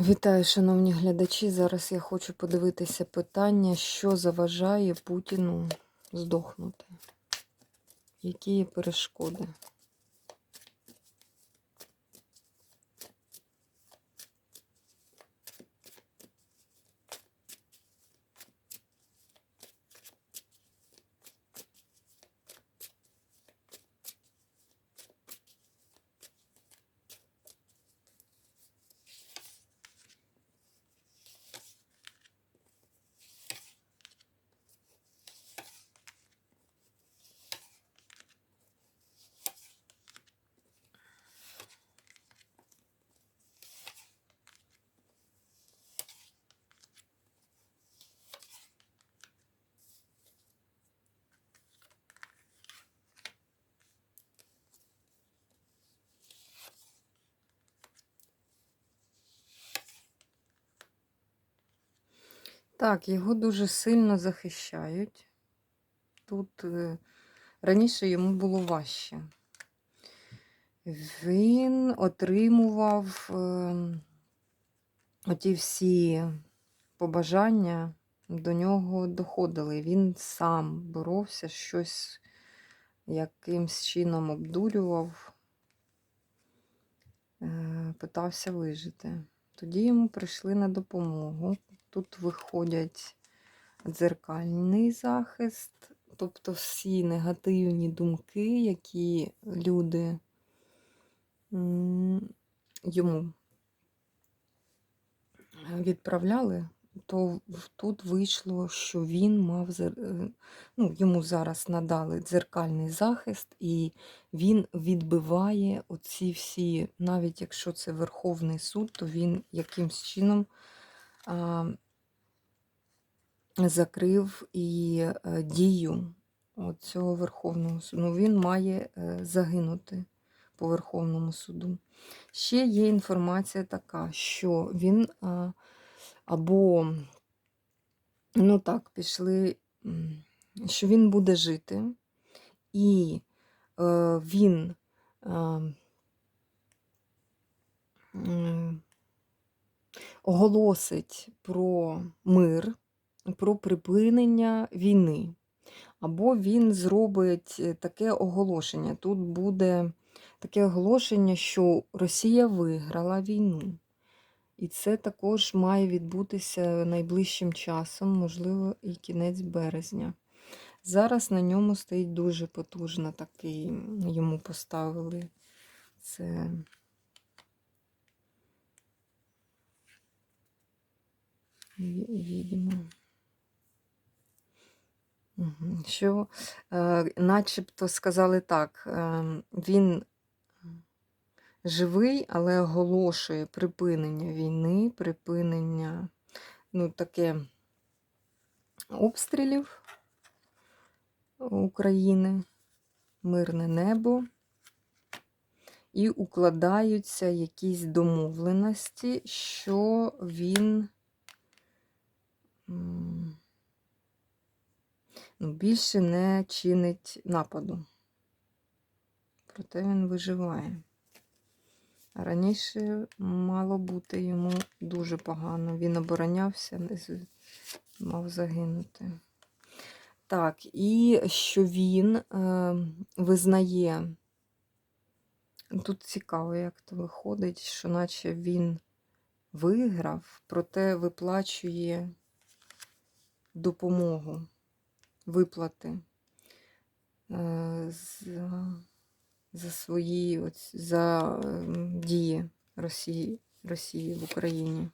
Вітаю, шановні глядачі. Зараз я хочу подивитися питання, що заважає Путіну здохнути. Які є перешкоди? Так, його дуже сильно захищають. Тут е, раніше йому було важче. Він отримував е, оті всі побажання, до нього доходили. Він сам боровся, щось якимсь чином обдурював, е, питався вижити. Тоді йому прийшли на допомогу. Тут виходять дзеркальний захист, тобто всі негативні думки, які люди йому відправляли, то тут вийшло, що він мав е, ну, йому зараз надали дзеркальний захист, і він відбиває оці всі, навіть якщо це Верховний суд, то він якимсь чином закрив і е, дію цього Верховного суду. Ну, він має е, загинути по Верховному суду. Ще є інформація така, що він або, ну так, пішли, що він буде жити, і е, він е, м, оголосить про мир, про припинення війни. Або він зробить е, таке оголошення. Тут буде таке оголошення, що Росія виграла війну. І це також має відбутися найближчим часом, можливо, і кінець березня. Зараз на ньому стоїть дуже потужно такий, йому поставили це. Відьма. Що, е, начебто сказали так, е, він живий, але оголошує припинення війни, припинення, ну, таке обстрілів України, мирне небо. І укладаються якісь домовленості, що він ну, більше не чинить нападу. Проте він виживає. Раніше мало бути йому дуже погано. Він оборонявся, мав загинути. Так, і що він е, визнає, тут цікаво, як то виходить, що наче він виграв, проте виплачує допомогу, виплати е, за, за свої оць- за ем, дії Росії, Росії в Україні.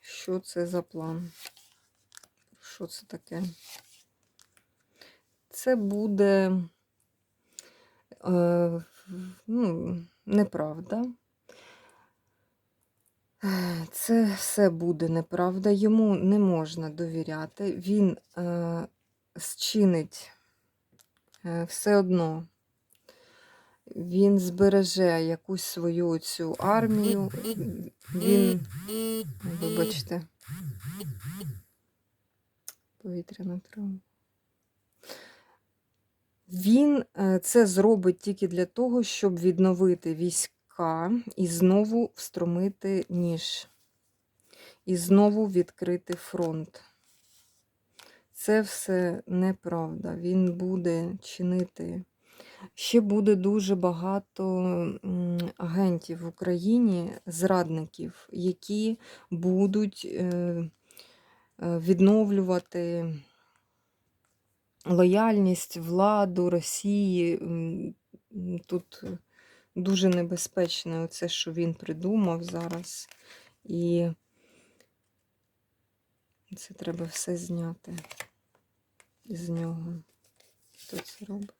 Що це за план? Що це таке? Це буде е, ну, неправда. Це все буде неправда. Йому не можна довіряти. Він е, зчинить е, все одно. Він збереже якусь свою цю армію. Він, вибачте, повітряна травма. Він е, це зробить тільки для того, щоб відновити війська К і знову встромити ніж. І знову відкрити фронт. Це все неправда. Він буде чинити. Ще буде дуже багато агентів в Україні, зрадників, які будуть е, е, відновлювати лояльність владу Росії. Тут дуже небезпечне оце, що він придумав зараз. І це треба все зняти з нього. Хто це робить?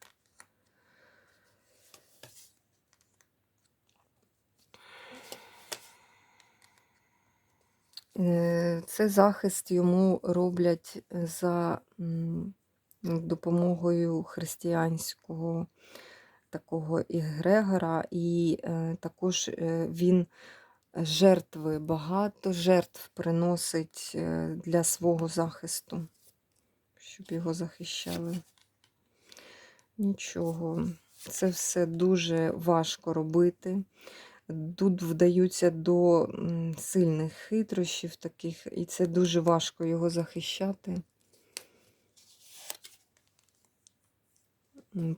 Е, Це захист йому роблять за допомогою християнського такого ігрегора, і е, також е, він жертви, багато жертв приносить е, для свого захисту, щоб його захищали. Нічого, це все дуже важко робити. Тут вдаються до сильних хитрощів таких, і це дуже важко його захищати.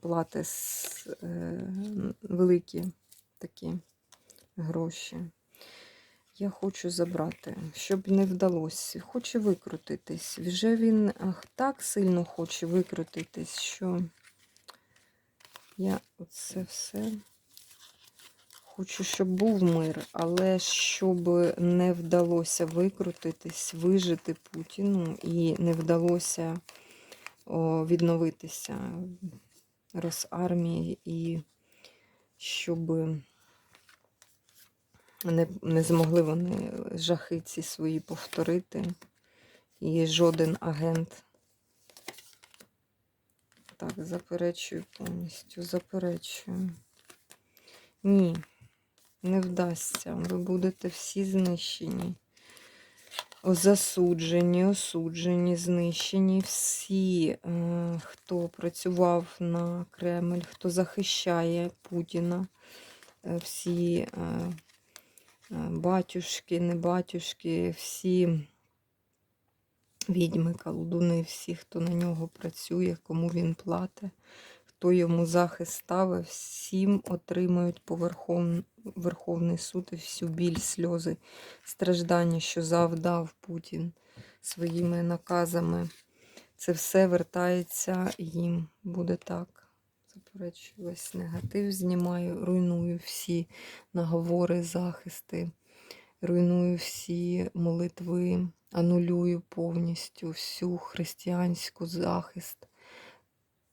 Плати е, великі такі гроші. Я хочу забрати, щоб не вдалося. Хоче викрутитись. Вже він ах, так сильно хоче викрутитись, що я оце все хочу, щоб був мир, але щоб не вдалося викрутитись, вижити Путіну і не вдалося відновитися Росармії і щоб не, не змогли вони жахи ці свої повторити. І жоден агент. Так, заперечую повністю, заперечую. Ні, не вдасться. Ви будете всі знищені. Засуджені, осуджені, знищені всі, е, хто працював на Кремль, хто захищає Путіна, е, всі е, батюшки, не батюшки, всі відьми, колдуни, всі, хто на нього працює, кому він платить, хто йому захист ставив, всім отримають по Верхов... Верховний суд і всю біль, сльози, страждання, що завдав Путін своїми наказами. Це все вертається їм. Буде так. Заперечую, весь негатив знімаю, руйную всі наговори, захисти, руйную всі молитви, анулюю повністю всю християнську захист,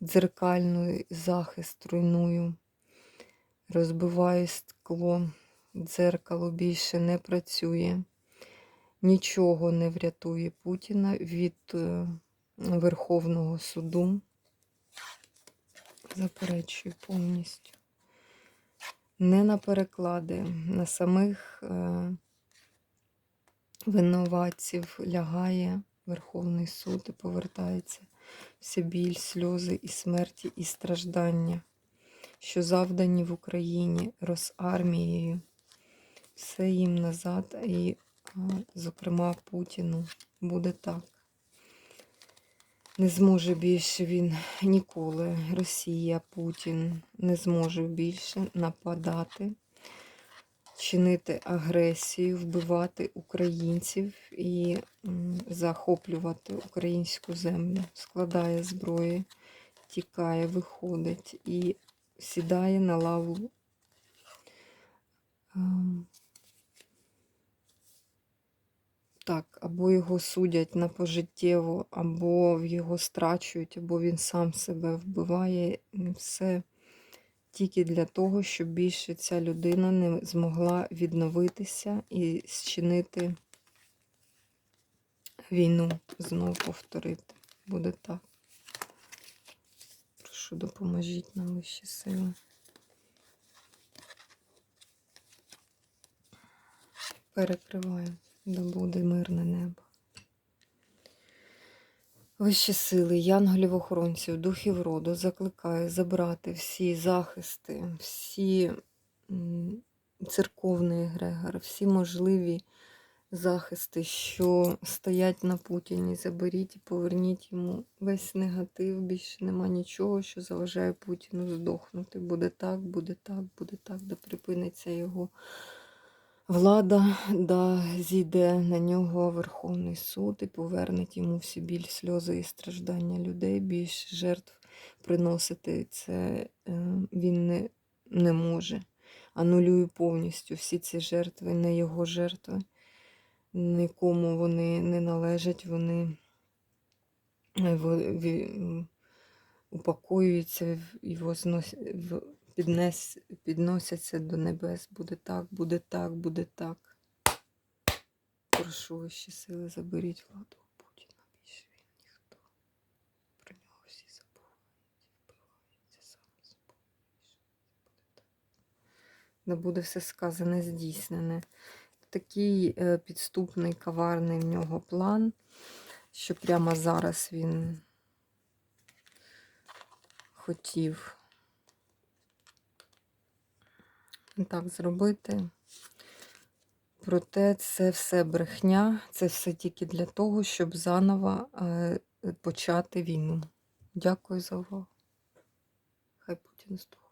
дзеркальний захист руйную, розбиваю скло, дзеркало більше не працює. Нічого не врятує Путіна від е, Верховного суду. Заперечую повністю. Не на переклади, на самих е, винуватців лягає Верховний суд і повертається вся біль, сльози і смерті, і страждання, що завдані в Україні Росармією. Все їм назад, і, зокрема, Путіну буде так. Не зможе більше він ніколи, Росія, Путін не зможе більше нападати, чинити агресію, вбивати українців і захоплювати українську землю, складає зброї, тікає, виходить і сідає на лаву. ем, Так, або його судять на пожиттєво, або його страчують, або він сам себе вбиває. Все тільки для того, щоб більше ця людина не змогла відновитися і зчинити війну, знову повторити. Буде так. Прошу, допоможіть нам вищі сили. Перекриваю, да буде мирне небо. Вищі сили, янголів охоронців, духів роду закликаю забрати всі захисти, всі церковний егрегор, всі можливі захисти, що стоять на Путіні. Заберіть і поверніть йому весь негатив. Більше нема нічого, що заважає Путіну здохнути. Буде так, буде так, буде так, да припиниться його влада, да зійде на нього Верховний суд і повернеть йому всі біль, сльози і страждання людей. Більше жертв приносити це е, він не, не може. Анулюю повністю всі ці жертви, не його жертви нікому вони не належать, вони е, в- і піднес... підносяться до небес. Буде так, буде так, буде так. Прошу вищі сили, заберіть владу буде все сказане, здійснене такий е, підступний, каварний в нього план, що прямо зараз він хотів так зробити. Проте це все брехня, це все тільки для того, щоб заново е, почати війну. Дякую за увагу. Хай Путін здох.